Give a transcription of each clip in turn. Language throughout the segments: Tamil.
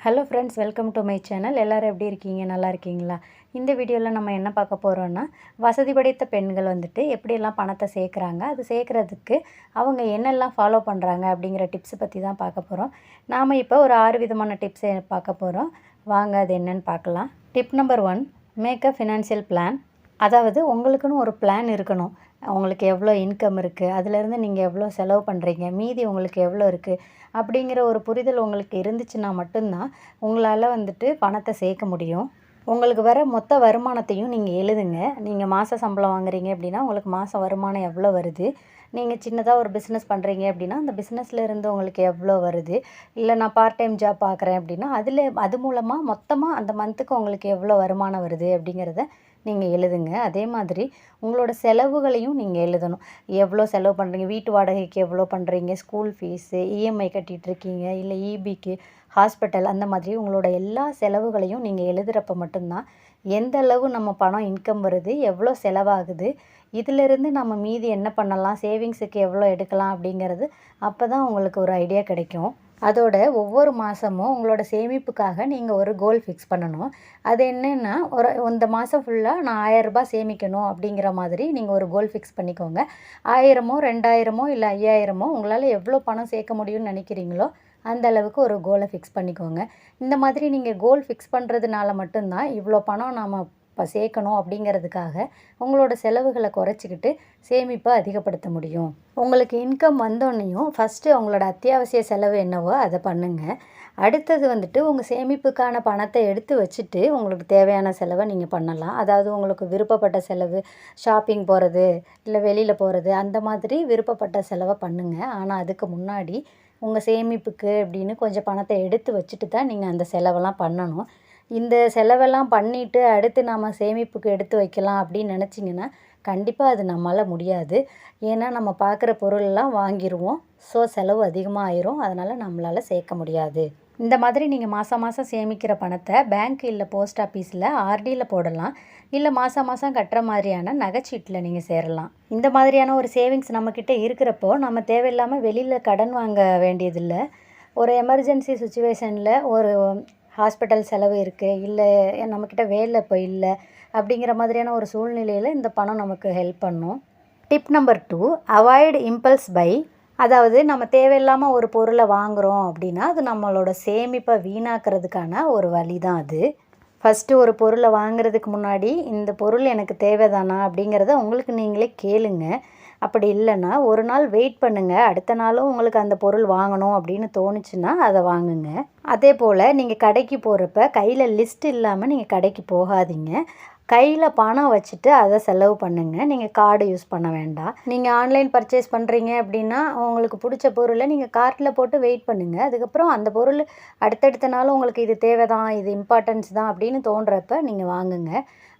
Hello friends welcome to my channel எல்லோரும் எப்படி இருக்கீங்க? நல்லா இருக்கீங்களா? இந்த வீடியோவில் நம்ம என்ன பார்க்க போகிறோன்னா வசதி படைத்த பெண்கள் வந்துட்டு எப்படியெல்லாம் பணத்தை சேர்க்குறாங்க அது சேர்க்குறதுக்கு அவங்க என்னெல்லாம் ஃபாலோ பண்ணுறாங்க அப்படிங்கிற டிப்ஸை பற்றி தான் பார்க்க போகிறோம் நாம் இப்போ ஒரு ஆறு விதமான டிப்ஸை பார்க்க போகிறோம் வாங்க அது என்னன்னு பார்க்கலாம். Tip number one make a financial plan அதாவது உங்களுக்குன்னு ஒரு பிளான் இருக்கணும். உங்களுக்கு எவ்வளோ இன்கம் இருக்குது அதுலேருந்து நீங்கள் எவ்வளோ செலவு பண்ணுறீங்க மீதி உங்களுக்கு எவ்வளோ இருக்குது அப்படிங்கிற ஒரு புரிதல் உங்களுக்கு இருந்துச்சுன்னா மட்டும்தான் உங்களால் வந்துட்டு பணத்தை சேர்க்க முடியும். உங்களுக்கு வர மொத்த வருமானத்தையும் நீங்கள் எழுதுங்க. நீங்கள் மாத சம்பளம் வாங்குறீங்க அப்படின்னா உங்களுக்கு மாத வருமானம் எவ்வளோ வருது? நீங்கள் சின்னதாக ஒரு பிஸ்னஸ் பண்ணுறீங்க அப்படின்னா அந்த பிஸ்னஸில் இருந்து உங்களுக்கு எவ்வளோ வருது? இல்லை நான் பார்ட் டைம் ஜாப் பார்க்குறேன் அப்படின்னா அதில் அது மூலமாக மொத்தமாக அந்த மந்த்துக்கு உங்களுக்கு எவ்வளோ வருமானம் வருது அப்படிங்கிறத நீங்கள் எழுதுங்க. அதே மாதிரி உங்களோட செலவுகளையும் நீங்கள் எழுதணும். எவ்வளோ செலவு பண்ணுறீங்க வீட்டு வாடகைக்கு எவ்வளோ பண்ணுறீங்க ஸ்கூல் ஃபீஸு இஎம்ஐ கட்டிகிட்ருக்கீங்க இல்லை இபிக்கு ஹாஸ்பிட்டல் அந்த மாதிரி உங்களோட எல்லா செலவுகளையும் நீங்கள் எழுதுகிறப்ப மட்டும்தான் எந்த அளவு நம்ம பணம் இன்கம் வருது எவ்வளோ செலவாகுது இதிலிருந்து நம்ம மீதி என்ன பண்ணலாம்? சேவிங்ஸுக்கு எவ்வளோ எடுக்கலாம் அப்படிங்கிறது அப்போ தான் உங்களுக்கு ஒரு ஐடியா கிடைக்கும். அதோட ஒவ்வொரு மாதமும் உங்களோட சேமிப்புக்காக நீங்கள் ஒரு கோல் ஃபிக்ஸ் பண்ணணும். அது என்னென்னா ஒரு இந்த மாதம் ஃபுல்லாக நான் ஆயரரூபா சேமிக்கணும் அப்படிங்கிற மாதிரி நீங்கள் ஒரு கோல் ஃபிக்ஸ் பண்ணிக்கோங்க. ஆயிரமோ ரெண்டாயிரமோ இல்லை ஐயாயிரமோ உங்களால் எவ்வளோ பணம் சேர்க்க முடியும்னு நினைக்கிறீங்களோ அந்த அளவுக்கு ஒரு கோலை ஃபிக்ஸ் பண்ணிக்கோங்க. இந்த மாதிரி நீங்கள் கோல் ஃபிக்ஸ் பண்ணுறதுனால மட்டும்தான் இவ்வளோ பணம் நாம் இப்போ சேர்க்கணும் அப்படிங்கிறதுக்காக உங்களோட செலவுகளை குறைச்சிக்கிட்டு சேமிப்பை அதிகப்படுத்த முடியும். உங்களுக்கு இன்கம் வந்தோடனையும் ஃபஸ்ட்டு உங்களோட அத்தியாவசிய செலவு என்னவோ அதை பண்ணுங்கள் அடுத்தது வந்துட்டு உங்கள் சேமிப்புக்கான பணத்தை எடுத்து வச்சுட்டு உங்களுக்கு தேவையான செலவை நீங்கள் பண்ணலாம். அதாவது உங்களுக்கு விருப்பப்பட்ட செலவு ஷாப்பிங் போகிறது இல்லை வெளியில் போகிறது அந்த மாதிரி விருப்பப்பட்ட செலவை பண்ணுங்கள் ஆனால் அதுக்கு முன்னாடி உங்கள் சேமிப்புக்கு அப்படின்னு கொஞ்சம் பணத்தை எடுத்து வச்சுட்டு தான் நீங்கள் அந்த செலவெல்லாம் பண்ணணும். இந்த செலவெல்லாம் பண்ணிவிட்டு அடுத்து நாம் சேமிப்புக்கு எடுத்து வைக்கலாம் அப்படின்னு நினச்சிங்கன்னா கண்டிப்பாக அது நம்மளால் முடியாது. ஏன்னா நம்ம பார்க்குற பொருளெல்லாம் வாங்கிடுவோம் ஸோ செலவு அதிகமாக ஆயிரும் அதனால் நம்மளால் சேர்க்க முடியாது. இந்த மாதிரி நீங்கள் மாதம் மாதம் சேமிக்கிற பணத்தை பேங்க் இல்லை போஸ்ட் ஆஃபீஸில் ஆர்டியில் போடலாம். இல்லை மாதம் மாதம் கட்டுற மாதிரியான நகைச்சீட்டில் நீங்கள் சேரலாம். இந்த மாதிரியான ஒரு சேவிங்ஸ் நம்மக்கிட்ட இருக்கிறப்போ நம்ம தேவையில்லாமல் வெளியில் கடன் வாங்க வேண்டியதில்லை. ஒரு எமர்ஜென்சி சுச்சுவேஷனில் ஒரு ஹாஸ்பிட்டல் செலவு இருக்குது இல்லை நம்மக்கிட்ட வேலை இப்போ இல்லை அப்படிங்கிற மாதிரியான ஒரு சூழ்நிலையில் இந்த பணம் நமக்கு ஹெல்ப் பண்ணும். Tip number two avoid impulse buy அதாவது நம்ம தேவையில்லாமல் ஒரு பொருளை வாங்குகிறோம் அப்படின்னா அது நம்மளோட சேமிப்பை வீணாக்கிறதுக்கான ஒரு வழி தான் அது. ஃபஸ்ட்டு ஒரு பொருளை வாங்குறதுக்கு முன்னாடி இந்த பொருள் எனக்கு தேவைதானா அப்படிங்கிறத உங்களுக்கு நீங்களே கேளுங்க. அப்படி இல்லைன்னா ஒரு நாள் வெயிட் பண்ணுங்கள் அடுத்த நாளும் உங்களுக்கு அந்த பொருள் வாங்கணும் அப்படின்னு தோணுச்சுன்னா அதை வாங்குங்க. அதே போல் நீங்கள் கடைக்கு போகிறப்ப கையில் லிஸ்ட் இல்லாமல் நீங்கள் கடைக்கு போகாதீங்க. கையில் பணம் வச்சுட்டு அதை செலவு பண்ணுங்கள் நீங்கள் கார்டு யூஸ் பண்ண வேண்டாம். நீங்கள் ஆன்லைன் பர்ச்சேஸ் பண்ணுறீங்க அப்படின்னா உங்களுக்கு பிடிச்ச பொருளை நீங்கள் கார்ட்டில் போட்டு வெயிட் பண்ணுங்கள் அதுக்கப்புறம் அந்த பொருள் அடுத்தடுத்த நாளும் உங்களுக்கு இது தேவை தான் இது இம்பார்ட்டன்ஸ் தான் அப்படின்னு தோன்றப்ப நீங்கள் வாங்குங்க.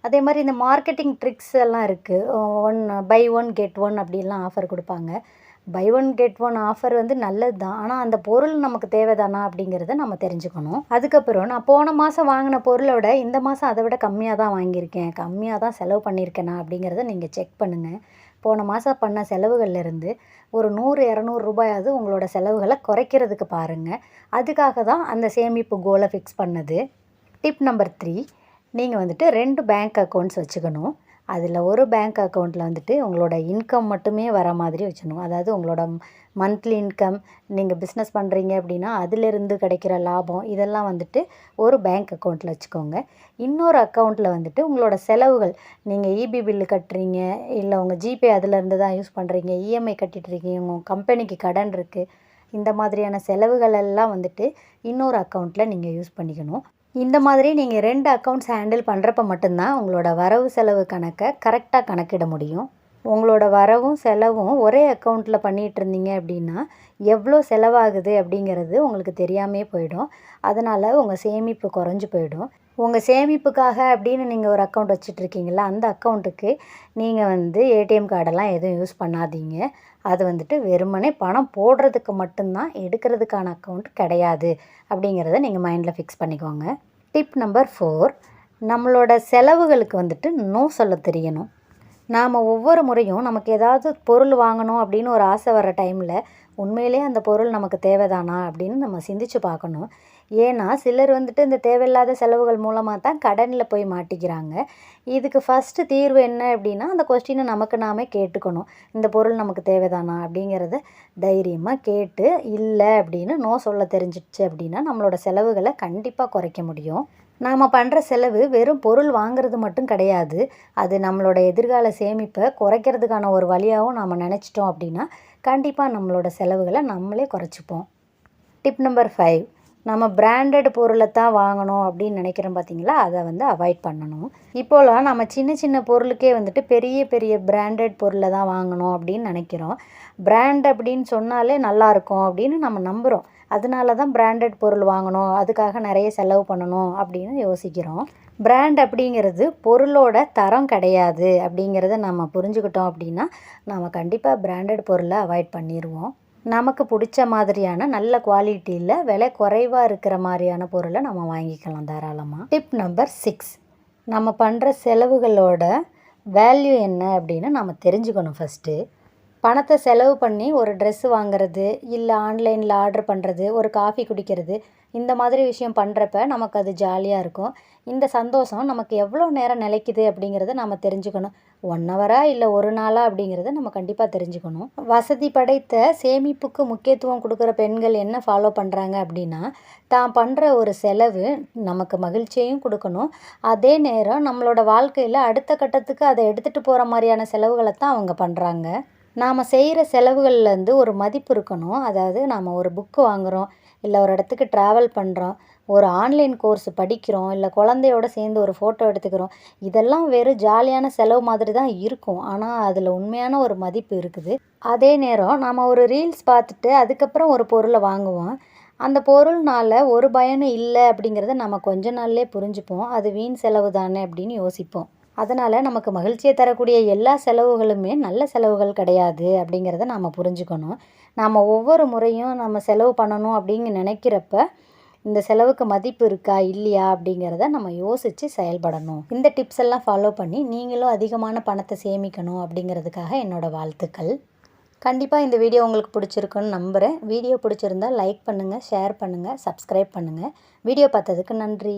அதே மாதிரி இந்த மார்க்கெட்டிங் ட்ரிக்ஸ் எல்லாம் இருக்குது one buy one get one அப்படிலாம் ஆஃபர் கொடுப்பாங்க. Buy one get one offer வந்து நல்லது தான் ஆனால் அந்த பொருள் நமக்கு தேவைதானா அப்படிங்கிறத நம்ம தெரிஞ்சுக்கணும். அதுக்கப்புறம் நான் போன மாதம் வாங்கின பொருளை விட இந்த மாதம் அதை விட கம்மியாக தான் வாங்கியிருக்கேன். கம்மியாக தான் செலவு பண்ணியிருக்கேனா அப்படிங்கிறத நீங்கள் செக் பண்ணுங்கள் போன மாதம் பண்ண செலவுகள்லேருந்து ஒரு நூறு இரநூறு ரூபாயாவது உங்களோட செலவுகளை குறைக்கிறதுக்கு பாருங்கள் அதுக்காக தான் அந்த சேமிப்பு கோலை ஃபிக்ஸ் பண்ணது. டிப் நம்பர் த்ரீ நீங்கள் வந்துட்டு ரெண்டு பேங்க் அக்கௌண்ட்ஸ் வச்சுக்கணும். அதில் ஒரு பேங்க் அக்கௌண்ட்டில் வந்துட்டு உங்களோட இன்கம் மட்டுமே வர மாதிரி வச்சுக்கணும். அதாவது உங்களோட மந்த்லி இன்கம் நீங்கள் பிஸ்னஸ் பண்ணுறீங்க அப்படின்னா அதிலிருந்து கிடைக்கிற லாபம் இதெல்லாம் வந்துட்டு ஒரு பேங்க் அக்கௌண்ட்டில் வச்சுக்கோங்க. இன்னொரு அக்கௌண்ட்டில் வந்துட்டு உங்களோட செலவுகள் நீங்கள் இபி பில்லு கட்டுறீங்க இல்லை உங்கள் ஜிபே அதிலேருந்து தான் யூஸ் பண்ணுறீங்க இஎம்ஐ கட்டிகிட்டு இருக்கீங்க உங்கள் கம்பெனிக்கு கடன் இருக்குது இந்த மாதிரியான செலவுகள் எல்லாம் வந்துட்டு இன்னொரு அக்கௌண்ட்டில் நீங்கள் யூஸ் பண்ணிக்கணும். இந்த மாதிரி நீங்கள் ரெண்டு அக்கௌண்ட்ஸ் ஹேண்டில் பண்ணுறப்ப மட்டும்தான் உங்களோட வரவு செலவு கணக்கை கரெக்டாக கணக்கிட முடியும். உங்களோட வரவும் செலவும் ஒரே அக்கௌண்ட்டில் பண்ணிகிட்டு இருந்தீங்க அப்படின்னா எவ்வளோ செலவாகுது அப்படிங்கிறது உங்களுக்கு தெரியாமே போயிடும். அதனால் உங்கள் சேமிப்பு குறைஞ்சி போயிடும். உங்கள் சேமிப்புக்காக அப்படின்னு நீங்கள் ஒரு அக்கௌண்ட் வச்சுட்ருக்கீங்களா அந்த அக்கௌண்ட்டுக்கு நீங்கள் வந்து ஏடிஎம் கார்டெல்லாம் எதுவும் யூஸ் பண்ணாதீங்க. அது வந்துட்டு வெறுமனே பணம் போடுறதுக்கு மட்டும்தான் எடுக்கிறதுக்கான அக்கௌண்ட் கிடையாது அப்படிங்கிறத நீங்கள் மைண்டில் ஃபிக்ஸ் பண்ணிக்கோங்க. டிப் நம்பர் ஃபோர் நம்மளோட செலவுகளுக்கு வந்துட்டு நோ சொல்ல தெரியணும். நாம் ஒவ்வொரு முறையும் நமக்கு ஏதாவது பொருள் வாங்கணும் அப்படின்னு ஒரு ஆசை வர டைமில் உண்மையிலே அந்த பொருள் நமக்கு தேவைதானா அப்படின்னு நம்ம சிந்திச்சு பார்க்கணும். ஏன்னா சிலர் வந்துட்டு இந்த தேவையில்லாத செலவுகள் மூலமாக தான் கடனில் போய் மாட்டிக்கிறாங்க. இதுக்கு ஃபஸ்ட்டு தீர்வு என்ன அப்படின்னா அந்த கொஸ்டினை நமக்கு நாமே கேட்டுக்கணும். இந்த பொருள் நமக்கு தேவைதானா அப்படிங்கிறத தைரியமாக கேட்டு இல்லை அப்படின்னு நோ சொல்ல தெரிஞ்சிடுச்சு அப்படின்னா நம்மளோட செலவுகளை கண்டிப்பாக குறைக்க முடியும். நாம் பண்ணுற செலவு வெறும் பொருள் வாங்குறது மட்டும் கிடையாது. அது நம்மளோட எதிர்கால சேமிப்பை குறைக்கிறதுக்கான ஒரு வழியாகவும் நாம் நினச்சிட்டோம் அப்படின்னா கண்டிப்பாக நம்மளோட செலவுகளை நம்மளே குறைச்சிப்போம். டிப் நம்பர் ஃபைவ் நம்ம பிராண்டட் பொருளை தான் வாங்கணும் அப்படின்னு நினைக்கிறோம் பார்த்தீங்களா? அதை வந்து அவாய்ட் பண்ணணும். இப்போலாம் நம்ம சின்ன சின்ன பொருளுக்கே வந்துட்டு பெரிய பெரிய பிராண்டட் பொருளை தான் வாங்கணும் அப்படின்னு நினைக்கிறோம். பிராண்ட் அப்படின்னு சொன்னாலே நல்லாயிருக்கும் அப்படின்னு நம்ம நம்புகிறோம் அதனால தான் பிராண்டட் பொருள் வாங்கணும். அதுக்காக நிறைய செலவு பண்ணணும் அப்படின்னு யோசிக்கிறோம். பிராண்ட் அப்படிங்கிறது பொருளோட தரம் கிடையாது அப்படிங்கிறத நம்ம புரிஞ்சுக்கிட்டோம் அப்படின்னா நம்ம கண்டிப்பாக பிராண்டட் பொருளை அவாய்ட் பண்ணிடுவோம். நமக்கு பிடிச்ச மாதிரியான நல்ல குவாலிட்டியில் விலை குறைவாக இருக்கிற மாதிரியான பொருளை நம்ம வாங்கிக்கலாம் தாராளமாக டிப் நம்பர் சிக்ஸ் நம்ம பண்ணுற செலவுகளோட வேல்யூ என்ன அப்படின்னு நம்ம தெரிஞ்சுக்கணும் ஃபஸ்ட்டு பணத்தை செலவு பண்ணி ஒரு ட்ரெஸ்ஸு வாங்குறது இல்லை ஆன்லைனில் ஆர்டர் பண்ணுறது ஒரு காஃபி குடிக்கிறது இந்த மாதிரி விஷயம் பண்ணுறப்ப நமக்கு அது ஜாலியாக இருக்கும். இந்த சந்தோஷம் நமக்கு எவ்வளோ நேரம் நிலைக்குது அப்படிங்கிறத நம்ம தெரிஞ்சுக்கணும். ஒன் ஹவரா இல்லை ஒரு நாளா அப்படிங்கிறத நம்ம கண்டிப்பாக தெரிஞ்சுக்கணும். வசதி படைத்த சேமிப்புக்கு முக்கியத்துவம் கொடுக்குற பெண்கள் என்ன ஃபாலோ பண்ணுறாங்க அப்படின்னா தான் பண்ணுற ஒரு செலவு நமக்கு மகிழ்ச்சியையும் கொடுக்கணும். அதே நேரம் நம்மளோட வாழ்க்கையில் அடுத்த கட்டத்துக்கு அதை எடுத்துகிட்டு போகிற மாதிரியான செலவுகளை தான் அவங்க பண்ணுறாங்க நாம் செய்கிற செலவுகள்லேருந்து ஒரு மதிப்பு இருக்கணும். அதாவது நாம் ஒரு புக்கு வாங்குகிறோம் இல்லை ஒரு இடத்துக்கு ட்ராவல் பண்ணுறோம் ஒரு ஆன்லைன் கோர்ஸ் படிக்கிறோம் இல்லை குழந்தையோட சேர்ந்து ஒரு ஃபோட்டோ எடுத்துக்கிறோம். இதெல்லாம் வெறும் ஜாலியான செலவு மாதிரி தான் இருக்கும். ஆனால் அதில் உண்மையான ஒரு மதிப்பு இருக்குது. அதே நேரம் நாம் ஒரு ரீல்ஸ் பார்த்துட்டு அதுக்கப்புறம் ஒரு பொருளை வாங்குவோம். அந்த பொருள்னால் ஒரு பயனும் இல்லை அப்படிங்கிறத நம்ம கொஞ்ச நாள்லேயே புரிஞ்சுப்போம். அது வீண் செலவு தானே அப்படின்னு யோசிப்போம். அதனால் நமக்கு மகிழ்ச்சியை தரக்கூடிய எல்லா செலவுகளுமே நல்ல செலவுகள் கிடையாது அப்படிங்கிறத நாம் புரிஞ்சுக்கணும். நாம் ஒவ்வொரு முறையும் நம்ம செலவு பண்ணணும் அப்படின்னு நினைக்கிறப்ப இந்த செலவுக்கு மதிப்பு இருக்கா இல்லையா அப்படிங்கிறத நம்ம யோசித்து செயல்படணும். இந்த டிப்ஸ் எல்லாம் ஃபாலோ பண்ணி நீங்களும் அதிகமான பணத்தை சேமிக்கணும் அப்படிங்கிறதுக்காக என்னோடய வாழ்த்துக்கள். கண்டிப்பாக இந்த வீடியோ உங்களுக்கு பிடிச்சிருக்குன்னு நம்புகிறேன் வீடியோ பிடிச்சிருந்தா லைக் பண்ணுங்கள் ஷேர் பண்ணுங்கள் சப்ஸ்கிரைப் பண்ணுங்கள் வீடியோ பார்த்ததுக்கு நன்றி.